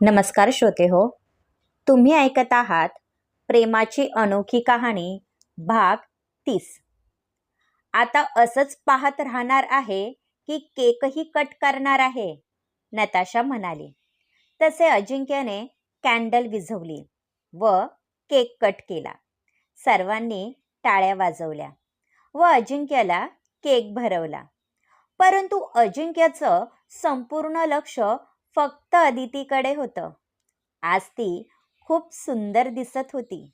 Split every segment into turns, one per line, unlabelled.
नमस्कार श्रोते हो तुम्ही ऐकत आहात प्रेमाची अनोखी कहाणी भाग तीस. आता असंच पाहत राहणार आहे की केकही कट करणार आहे नताशा म्हणाली. तसे अजिंक्यने कॅन्डल विझवली व केक कट केला. सर्वांनी टाळ्या वाजवल्या व अजिंक्यला केक भरवला. परंतु अजिंक्यचं संपूर्ण लक्ष फक्त अदितीकडे होतं. आज ती खूप सुंदर दिसत होती.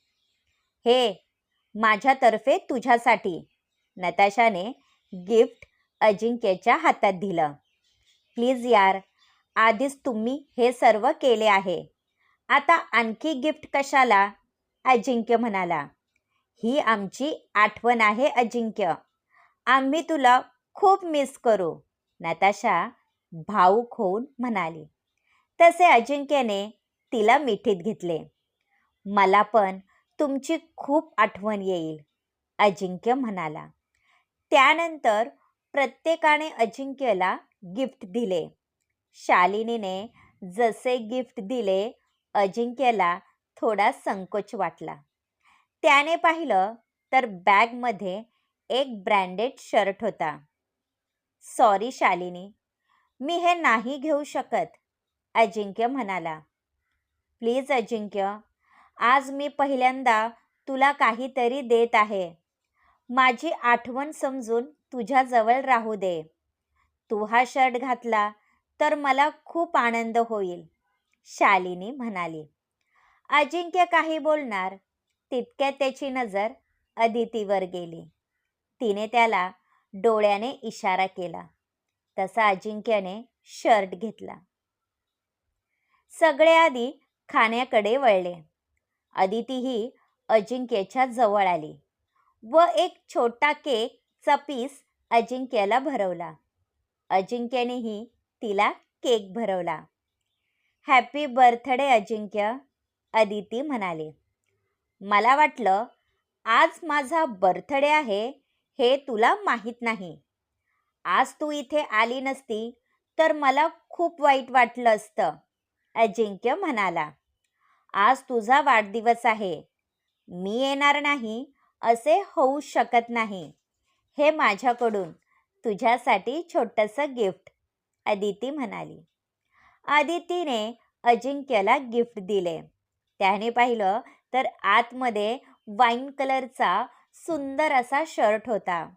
हे माझ्यातर्फे तुझ्यासाठी नताशाने गिफ्ट अजिंक्यच्या हातात दिलं. प्लीज यार आधीच तुम्ही हे सर्व केले आहे. आता आणखी गिफ्ट कशाला? अजिंक्य म्हणाला. ही आमची आठवण आहे अजिंक्य. आम्ही तुला खूप मिस करू नताशा भाऊक होऊन म्हणाली. तसे अजिंक्यने तिला मिठीत घेतले. मला पण तुमची खूप आठवण येईल अजिंक्य म्हणाला. त्यानंतर प्रत्येकाने अजिंक्यला गिफ्ट दिले. शालिनीने जसे गिफ्ट दिले अजिंक्यला थोडा संकोच वाटला. त्याने पाहिलं तर बॅगमध्ये एक ब्रँडेड शर्ट होता. सॉरी शालिनी मी हे नाही घेऊ शकत. अजिंक्य म्हणाला. प्लीज अजिंक्य आज मी पहिल्यांदा तुला काहीतरी देत आहे. माझी आठवण समजून तुझ्याजवळ राहू दे. तू हा शर्ट घातला तर मला खूप आनंद होईल शालिनी म्हणाली. अजिंक्य काही बोलणार तितक्यात त्याची नजर अदितीवर गेली. तिने त्याला डोळ्याने इशारा केला. तसा अजिंक्यने शर्ट घेतला. सगळे आधी खाण्याकडे वळले. अदितीही अजिंक्यच्या जवळ आली व एक छोटा केकचा पीस अजिंक्यला भरवला. अजिंक्यनेही तिला केक भरवला. हॅपी बर्थडे अजिंक्य अदिती म्हणाले. मला वाटलं आज माझा बर्थडे आहे हे तुला माहीत नाही. आज तू इथे आली नसती तर मला खूप वाईट वाटलं असतं. अजिंक्य म्हणाला. आज तुझा वाढदिवस आहे. मी येणार नाही असे होऊ शकत नाही. हे माझ्याकडून तुझ्यासाठी छोटंसं गिफ्ट अदिती म्हणाली. अदितीने अजिंक्यला गिफ्ट दिले. त्याने पाहिलं तर आतमध्ये वाईन कलरचा सुंदर असा शर्ट होता.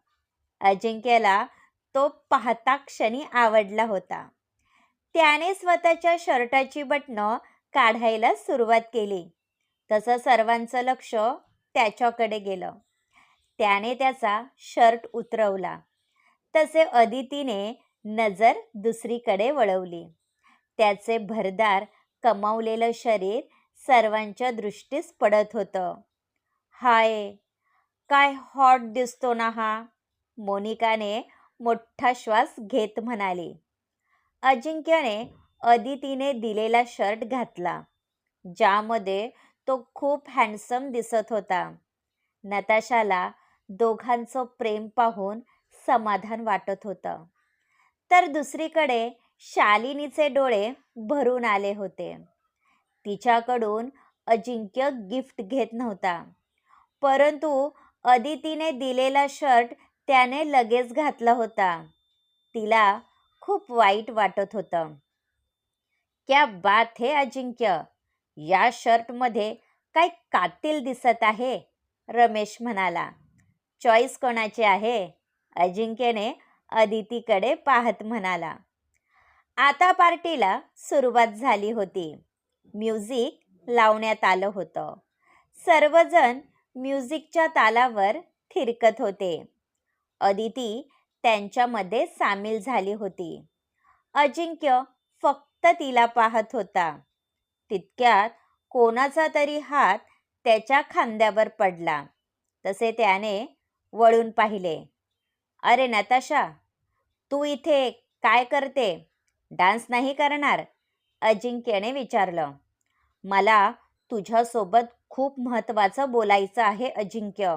अजिंक्यला तो पाहता क्षणी आवडला होता. त्याने स्वतःच्या शर्टाची बटणं काढायला सुरुवात केली. तसं सर्वांचं लक्ष त्याच्याकडे गेलं. त्याने त्याचा शर्ट उतरवला. तसे अदितीने नजर दुसरीकडे वळवली. त्याचे भरदार कमावलेलं शरीर सर्वांच्या दृष्टीस पडत होतं. हाय काय हॉट दिसतो ना हा मोनिकाने मोठा श्वास घेत म्हणाली. अजिंक्यने अदितीने दिलेला शर्ट घातला ज्यामध्ये तो खूप हँडसम दिसत होता. नताशाला दोघांचं प्रेम पाहून समाधान वाटत होतं. तर दुसरीकडे शालिनीचे डोळे भरून आले होते. तिच्याकडून अजिंक्य गिफ्ट घेत नव्हता. परंतु अदितीने दिलेला शर्ट त्याने लगेच घातला होता. तिला खूप वाईट वाटत होतं. क्या बात हे अजिंक्य. या शर्टमध्ये काय कातील दिसत आहे? रमेश म्हणाला. चॉईस कोणाची आहे? अजिंक्यने अदितीकडे पाहत म्हणाला. आता पार्टीला सुरुवात झाली होती. म्युझिक लावण्यात आलं होतं. सर्वजण म्युझिकच्या तालावर थिरकत होते. अदिती त्यांच्यामध्ये सामील झाली होती. अजिंक्य फक्त तिला पाहत होता. तितक्यात कोणाचा तरी हात त्याच्या खांद्यावर पडला. तसे त्याने वळून पाहिले. अरे नताशा तू इथे काय करते? डान्स नाही करणार? अजिंक्यने विचारलं. मला तुझ्यासोबत खूप महत्त्वाचं बोलायचं आहे अजिंक्य.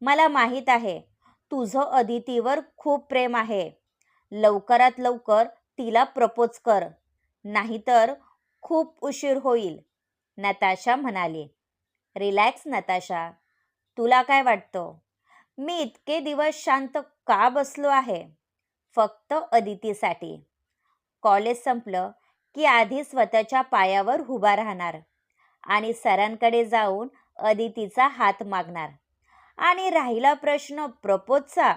मला माहीत आहे तुझं अदितीवर खूप प्रेम आहे. लवकरात लवकर तिला प्रपोज कर. नाहीतर खूप उशीर होईल. नताशा म्हणाली. Relax Natasha. तुला काय वाटतं? मी इतके दिवस शांत का बसलो आहे? फक्त अदितीसाठी. कॉलेज संपलं की आधी स्वतःच्या पायावर उभा राहणार आणि सरांकडे जाऊन अदितीचा हात मागणार. आणि राहिला प्रश्न प्रपोजचा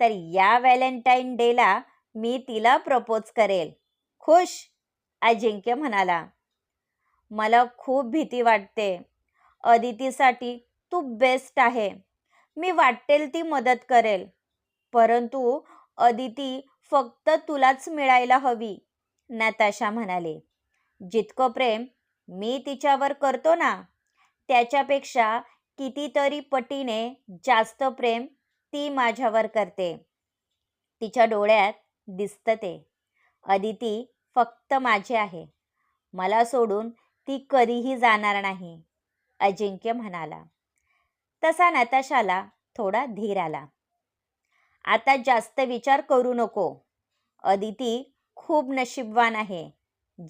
तर या व्हॅलेंटाईन डेला मी तिला प्रपोज करेल. खुश अजिंक्य म्हणाला. मला खूप भीती वाटते. अदितीसाठी तू बेस्ट आहे. मी वाटेल ती मदत करेल. परंतु अदिती फक्त तुलाच मिळायला हवी नताशा म्हणाले. जितकं प्रेम मी तिच्यावर करतो ना त्याच्यापेक्षा कितीतरी पटीने जास्त प्रेम ती माझ्यावर करते. तिच्या डोळ्यात दिसतं ते. अदिती फक्त माझे आहे. मला सोडून ती कधीही जाणार नाही अजिंक्य म्हणाला. तसा नताशाला थोडा धीर आला. आता जास्त विचार करू नको. अदिती खूप नशीबवान आहे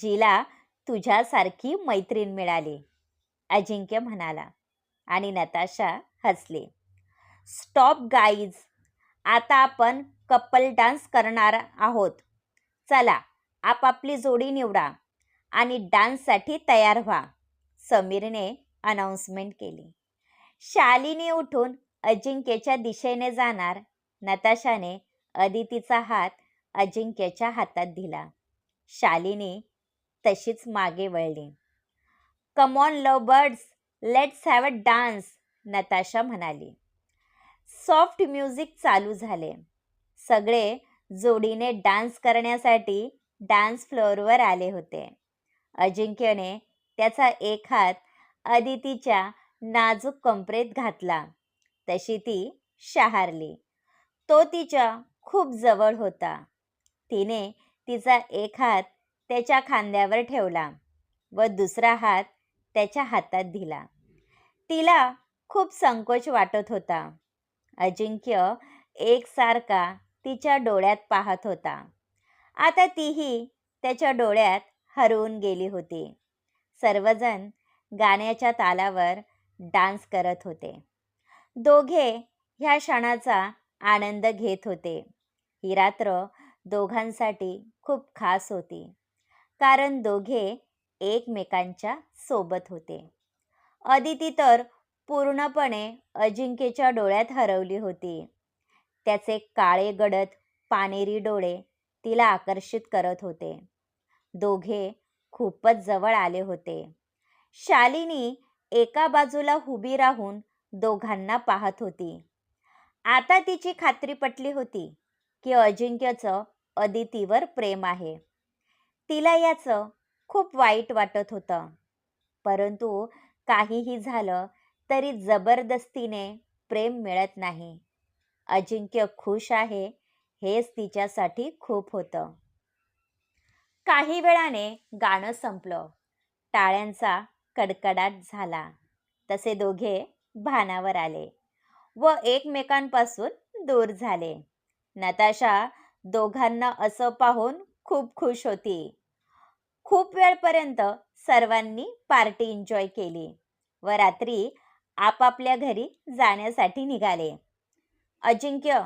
जिला तुझ्यासारखी मैत्रीण मिळाली अजिंक्य म्हणाला. आणि नताशा हसले. स्टॉप गाईज आता आपण कपल डान्स करणार आहोत. चला आपापली जोडी निवडा आणि डान्ससाठी तयार व्हा समीरने अनाऊन्समेंट केली. शालिनी उठून अजिंक्यच्या दिशेने जाणार. नताशाने अदितीचा हात अजिंक्यच्या हातात दिला. शालिनी तशीच मागे वळली. Come on love birds let's have a dance Natasha म्हणाली. सॉफ्ट म्युझिक चालू झाले. सगळे जोडीने डान्स करण्यासाठी डान्स फ्लोअरवर आले होते. अजिंक्यने त्याचा एक हात अदितीच्या नाजूक कंपरेत घातला. तशी ती शहारली. तो तिच्या खूप जवळ होता. तिने तिचा एक हात त्याच्या खांद्यावर ठेवला व दुसरा हात त्याच्या हातात दिला. तिला खूप संकोच वाटत होता. अजिंक्य एकसारखा तिच्या डोळ्यात पाहत होता. आता तीही त्याच्या डोळ्यात हरवून गेली होती. सर्वजण गाण्याच्या तालावर डान्स करत होते. दोघे ह्या क्षणाचा आनंद घेत होते. ही रात्र दोघांसाठी खूप खास होती. कारण दोघे एकमेकांच्या सोबत होते. अदिती तर पूर्णपणे अजिंक्यच्या डोळ्यात हरवली होती. त्याचे काळे गडद पानेरी डोळे तिला आकर्षित करत होते. दोघे खूपच जवळ आले होते. शालिनी एका बाजूला उभी राहून दोघांना पाहत होती. आता तिची खात्री पटली होती की अजिंक्यचं अदितीवर प्रेम आहे. तिला याचं खूप वाईट वाटत होतं. परंतु काहीही झालं तरी जबरदस्तीने प्रेम मिळत नाही. अजिंक्य खुश आहे हेच तिच्यासाठी खूप होतं. काही वेळाने गाणं संपलं. टाळ्यांचा कडकडाट झाला. तसे दोघे भानावर आले व एकमेकांपासून दूर झाले. नताशा दोघांना असं पाहून खूप खुश होती. खूप वेळपर्यंत सर्वांनी पार्टी एन्जॉय केली. व रात्री आपापल्या घरी जाण्यासाठी निघाले. अजिंक्य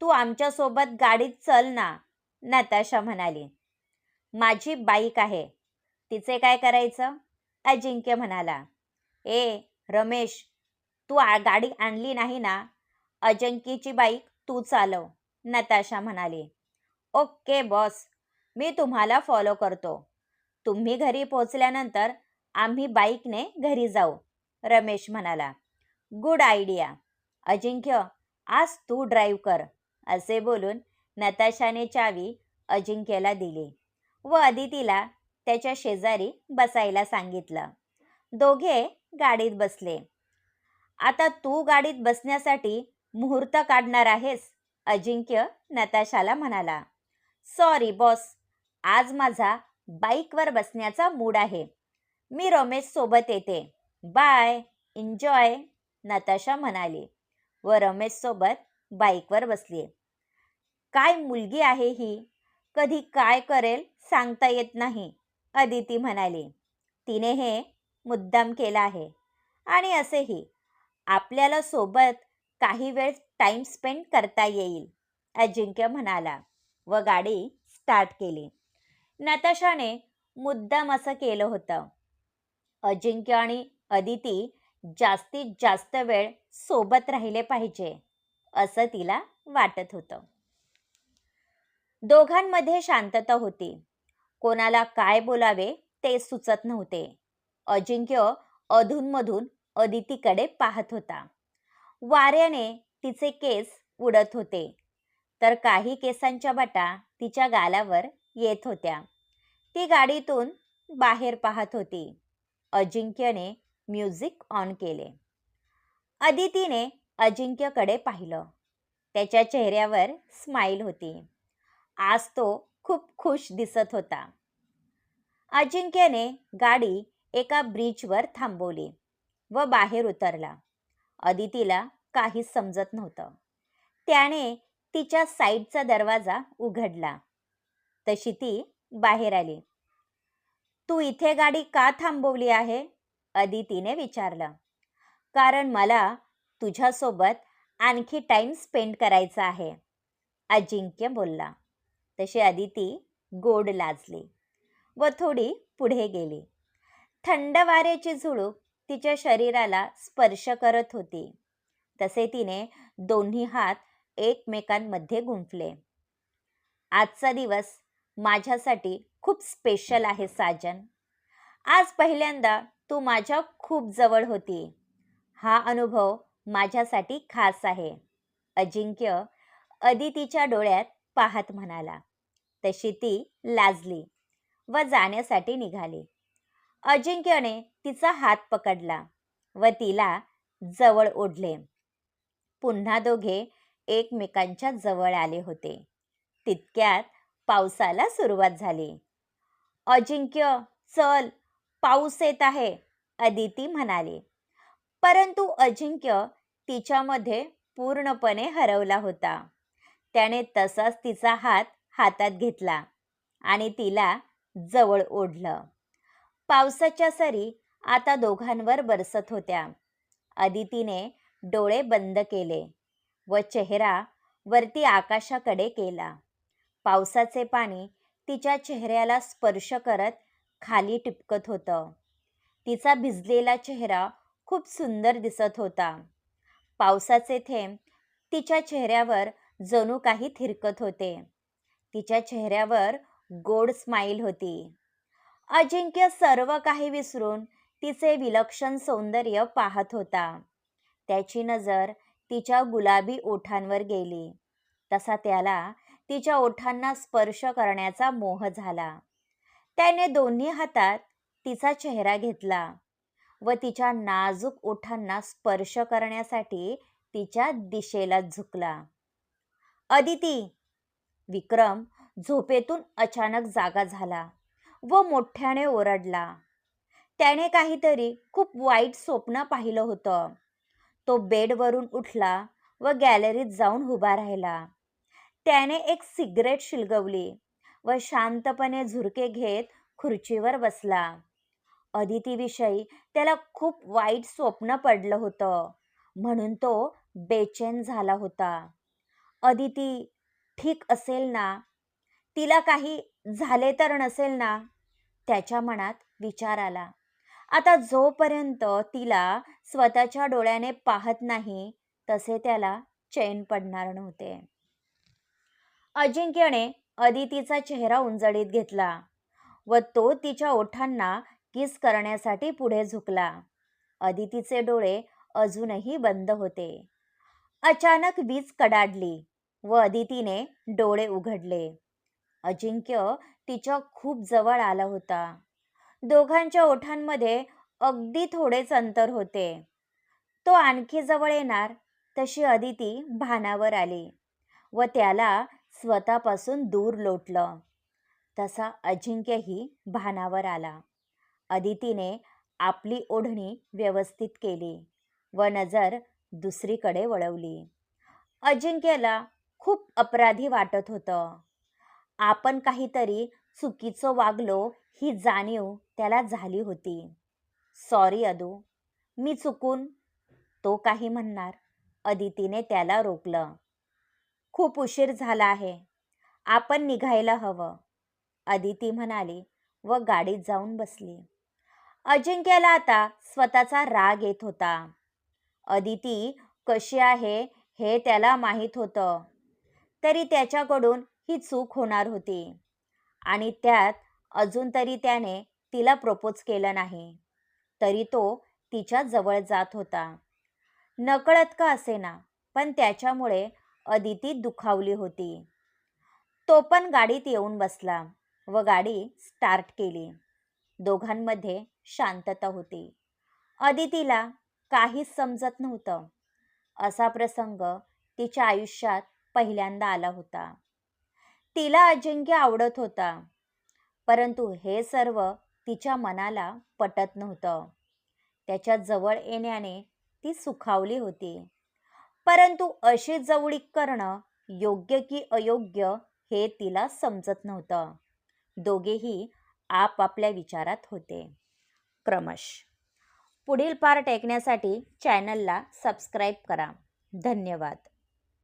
तू आमच्यासोबत गाडीत चल ना नताशा म्हणाली. माझी बाईक आहे. तिचे काय करायचं? अजिंक्य म्हणाला. ए रमेश तू आ गाडी आणली नाही ना? अजिंक्यची बाईक तू चालव नताशा म्हणाली. Okay boss. मी तुम्हाला फॉलो करतो. तुम्ही घरी पोचल्यानंतर आम्ही बाईकने घरी जाऊ रमेश म्हणाला. गुड आयडिया अजिंक्य आज तू ड्राईव्ह कर असे बोलून नताशाने चावी अजिंक्यला दिली व अदितीला त्याच्या शेजारी बसायला सांगितलं. दोघे गाडीत बसले. आता तू गाडीत बसण्यासाठी मुहूर्त काढणार आहेस? अजिंक्य नताशाला म्हणाला. सॉरी बॉस आज माझा बाईकवर बसण्याचा मूड आहे. मी रमेश सोबत येते. बाय एन्जॉय नताशा म्हणाली. व रमेश सोबत बाईकवर बसली काय मुलगी आहे ही? कधी काय करेल सांगता येत नाही अदिती म्हणाली. तिने हे मुद्दाम केलं आहे. आणि असेही. आपल्याला सोबत काही वेळ टाईम स्पेंड करता येईल अजिंक्य म्हणाला. व गाडी स्टार्ट केली. नताशाने मुद्दाम असं केलं होतं. अजिंक्य आणि अदिती जास्तीत जास्त वेळ सोबत राहिले पाहिजे असं तिला वाटत होतं. दोघांमध्ये शांतता होती. कोणाला काय बोलावे ते सुचत नव्हते. अजिंक्य अधूनमधून अदितीकडे पाहत होता. वाऱ्याने तिचे केस उडत होते. तर काही केसांच्या बटा तिच्या गालावर येत होत्या. ती गाडीतून बाहेर पाहत होती. अजिंक्यने म्युझिक ऑन केले. अदितीने अजिंक्यकडे पाहिलं. त्याच्या चेहऱ्यावर स्माईल होती. आज तो खूप खुश दिसत होता. अजिंक्यने गाडी एका ब्रिजवर थांबवली व बाहेर उतरला. अदितीला काहीच समजत नव्हतं. त्याने तिच्या साईडचा दरवाजा उघडला. तशी ती बाहेर आली. तू इथे गाडी का थांबवली आहे? अदितीने विचारलं. कारण मला तुझ्यासोबत आणखी टाईम स्पेंड करायचा आहे. अजिंक्य बोलला. तशी अदिती गोड लाजली व थोडी पुढे गेली. थंड वाऱ्याची झुळूक तिच्या शरीराला स्पर्श करत होती. तसे तिने दोन्ही हात एकमेकांमध्ये गुंफले. आजचा दिवस माझ्यासाठी खूप स्पेशल आहे साजन. आज पहिल्यांदा तू माझ्या खूप जवळ होती. हा अनुभव माझ्यासाठी खास आहे. अजिंक्य अदितीच्या डोळ्यात पाहत म्हणाला. तशी ती लाजली व जाण्यासाठी निघाली. अजिंक्यने तिचा हात पकडला व तिला जवळ ओढले. पुन्हा दोघे एकमेकांच्या जवळ आले होते. तितक्यात पावसाला सुरुवात झाली. अजिंक्य चल पाऊस येत आहे अदिती म्हणाली. परंतु अजिंक्य तिच्यामध्ये पूर्णपणे हरवला होता. त्याने तसाच तिचा हात हातात घेतला आणि तिला जवळ ओढलं. पावसाच्या सरी आता दोघांवर बरसत होत्या. अदितीने डोळे बंद केले व चेहरा वरती आकाशाकडे केला. पावसाचे पाणी तिच्या चेहऱ्याला स्पर्श करत खाली टिपकत होतं. तिचा भिजलेला चेहरा खूप सुंदर दिसत होता. पावसाचे थेंब तिच्या चेहऱ्यावर जणू काही थिरकत होते. तिच्या चेहऱ्यावर गोड स्माईल होती. अजिंक्य सर्व काही विसरून तिचे विलक्षण सौंदर्य पाहत होता. त्याची नजर तिच्या गुलाबी ओठांवर गेली. तसा त्याला तिच्या ओठांना स्पर्श करण्याचा मोह झाला. त्याने दोन्ही हातात तिचा चेहरा घेतला व तिच्या नाजूक ओठांना स्पर्श करण्यासाठी तिच्या दिशेला झुकला. अदिती विक्रम झोपेतून अचानक जागा झाला व मोठ्याने ओरडला. त्याने काहीतरी खूप वाईट स्वप्न पाहिलं होतं. तो बेडवरून उठला व गॅलरीत जाऊन उभा राहिला. त्याने एक सिगरेट शिलगवली व शांतपणे झुरके घेत खुर्चीवर बसला. अदितीविषयी त्याला खूप वाईट स्वप्न पडलं होतं. म्हणून तो बेचैन झाला होता. अदिती ठीक असेल ना? तिला काही झाले तर नसेल ना? त्याच्या मनात विचार आला. आता जोपर्यंत तिला स्वतःच्या डोळ्याने पाहत नाही तसे त्याला चैन पडणार नव्हते. अजिंक्यने अदितीचा चेहरा उंजळीत घेतला व तो तिच्या ओठांना किस करण्यासाठी पुढे झुकला. अदितीचे डोळे अजूनही बंद होते. अचानक वीज कडाडली व अदितीने डोळे उघडले. अजिंक्य तिच्या खूप जवळ आला होता. दोघांच्या ओठांमध्ये अगदी थोडेच अंतर होते. तो आणखी जवळ येणार तशी अदिती भानावर आली व त्याला स्वतःपासून दूर लोटलं. तसा अजिंक्यही भानावर आला. अदितीने आपली ओढणी व्यवस्थित केली व नजर दुसरीकडे वळवली. अजिंक्यला खूप अपराधी वाटत होतं. आपण काहीतरी चुकीचं वागलो ही जाणीव त्याला झाली होती. सॉरी अदू. मी चुकून तो काही म्हणणार. अदितीने त्याला रोखलं. खूप उशीर झाला आहे. आपण निघायला हवं. अदिती म्हणाली व गाडीत जाऊन बसली. अजिंक्यला आता स्वतःचा राग येत होता. अदिती कशी आहे हे त्याला माहीत होतं. तरी त्याच्याकडून ही चूक होणार होती. आणि त्यात अजून तरी त्याने तिला प्रपोज केलं नाही. तरी तो तिच्या जवळ जात होता. नकळत का असेना पण त्याच्यामुळे अदिती दुखावली होती. तो पण गाडीत येऊन बसला व गाडी स्टार्ट केली. दोघांमध्ये शांतता होती. अदितीला काहीच समजत नव्हतं. असा प्रसंग तिच्या आयुष्यात पहिल्यांदा आला होता. तिला अजिंक्य आवडत होता परंतु हे सर्व तिच्या मनाला पटत नव्हतं. त्याच्याजवळ येण्याने ती सुखावली होती. परंतु अशी जवळीक करणं योग्य की अयोग्य हे तिला समजत नव्हतं. दोघेही आपापल्या विचारात होते. क्रमश. पुढील पार्ट ऐकण्यासाठी चॅनलला सबस्क्राईब करा. धन्यवाद.